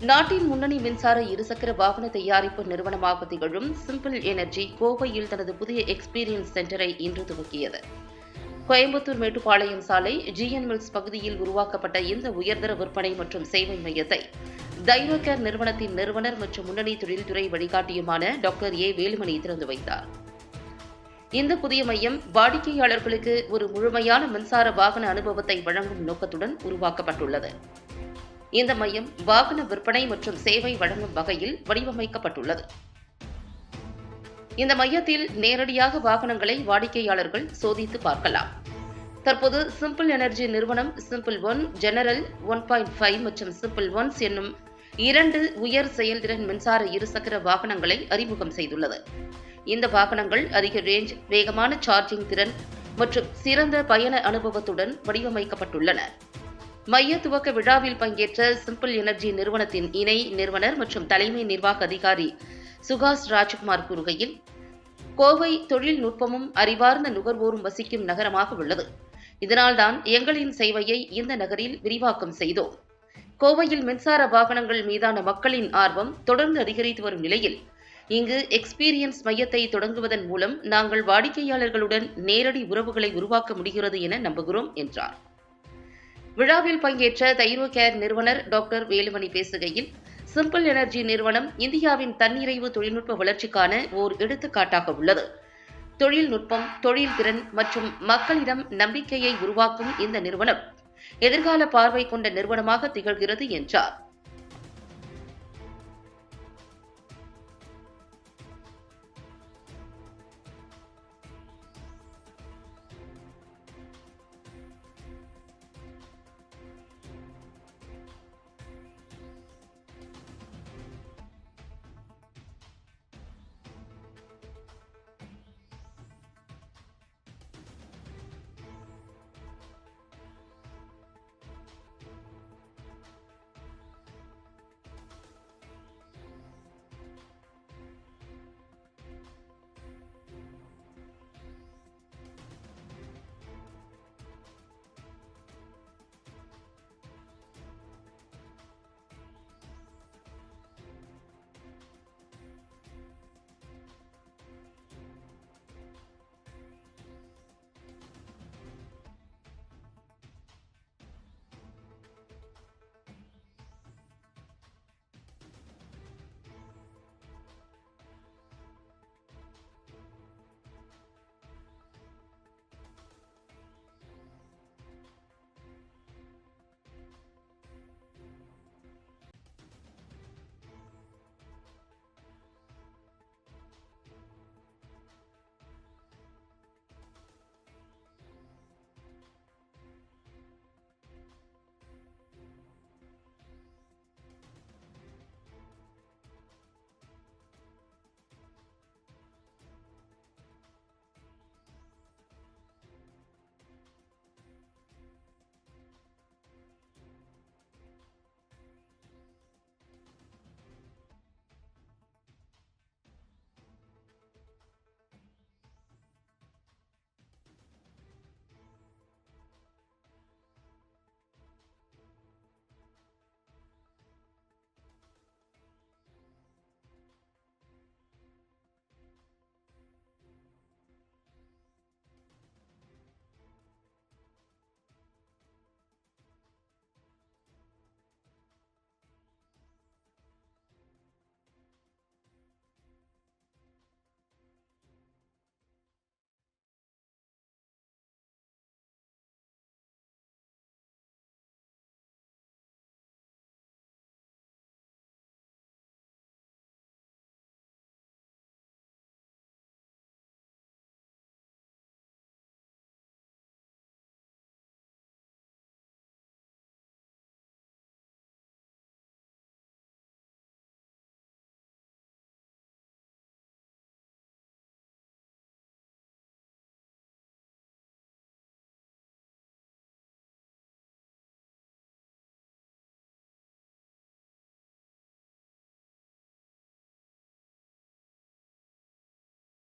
நாட்டின் முன்னணி மின்சார இருசக்கர வாகன தயாரிப்பு நிறுவனமாக திகழும் சிம்பிள் எனர்ஜி கோவையில் தனது புதிய எக்ஸ்பீரியன்ஸ் சென்டரை இன்று துவக்கியது. கோயம்புத்தூர் மேட்டுப்பாளையம் சாலை ஜிஎன் மில்ஸ் பகுதியில் உருவாக்கப்பட்ட இந்த உயர்தர விற்பனை மற்றும் சேவை மையத்தை தைரோகேர் நிறுவனத்தின் நிறுவனர் மற்றும் முன்னணி தொழில்துறை வழிகாட்டியுமான டாக்டர் ஏ. வேலுமணி திறந்து வைத்தார். இந்த புதிய மையம் வாடிக்கையாளர்களுக்கு ஒரு முழுமையான மின்சார வாகன அனுபவத்தை வழங்கும் நோக்கத்துடன் உருவாக்கப்பட்டுள்ளது. இந்த மையம் வாகன விற்பனை மற்றும் சேவை வழங்கும் வகையில் வடிவமைக்கப்பட்டுள்ளது. இந்த மையத்தில் நேரடியாக வாகனங்களை வாடிக்கையாளர்கள் சோதித்து பார்க்கலாம். தற்போது சிம்பிள் எனர்ஜி நிறுவனம் Simple One general one point five மற்றும் சிம்பிள் ஒன்ஸ் என்னும் இரண்டு உயர் செயல்திறன் மின்சார இருசக்கர வாகனங்களை அறிமுகம் செய்துள்ளது. இந்த வாகனங்கள் அதிக ரேஞ்ச் வேகமான சார்ஜிங் திறன் மற்றும் சிறந்த பயண அனுபவத்துடன் வடிவமைக்கப்பட்டுள்ளன. மைய துவக்க விழாவில் பங்கேற்ற சிம்பிள் எனர்ஜி நிறுவனத்தின் இணை நிறுவனர் மற்றும் தலைமை நிர்வாக அதிகாரி சுகாஷ் ராஜ்குமார் கூறுகையில் கோவை தொழில்நுட்பமும் அறிவார்ந்த நுகர்வோரும் வசிக்கும் நகரமாக உள்ளது. இதனால்தான் எங்களின் சேவையை இந்த நகரில் விரிவாக்கம் செய்தோம். கோவையில் மின்சார வாகனங்கள் மீதான மக்களின் ஆர்வம் தொடர்ந்து அதிகரித்து வரும் நிலையில் இங்கு எக்ஸ்பீரியன்ஸ் மையத்தை தொடங்குவதன் மூலம் நாங்கள் வாடிக்கையாளர்களுடன் நேரடி உறவுகளை உருவாக்க முடிகிறது என நம்புகிறோம் என்றார். விழாவில் பங்கேற்ற தைரோ கேர் நிறுவனர் டாக்டர் வேலுமணி பேசுகையில் சிம்பிள் எனர்ஜி நிறுவனம் இந்தியாவின் தன்னிறைவு தொழில்நுட்ப வளர்ச்சிக்கான ஓர் எடுத்துக்காட்டாக உள்ளது. தொழில்நுட்பம் தொழில்திறன் மற்றும் மக்களிடம் நம்பிக்கையை உருவாக்கும் இந்த நிறுவனம் எதிர்கால பார்வை கொண்ட நிறுவனமாக திகழ்கிறது என்றார்.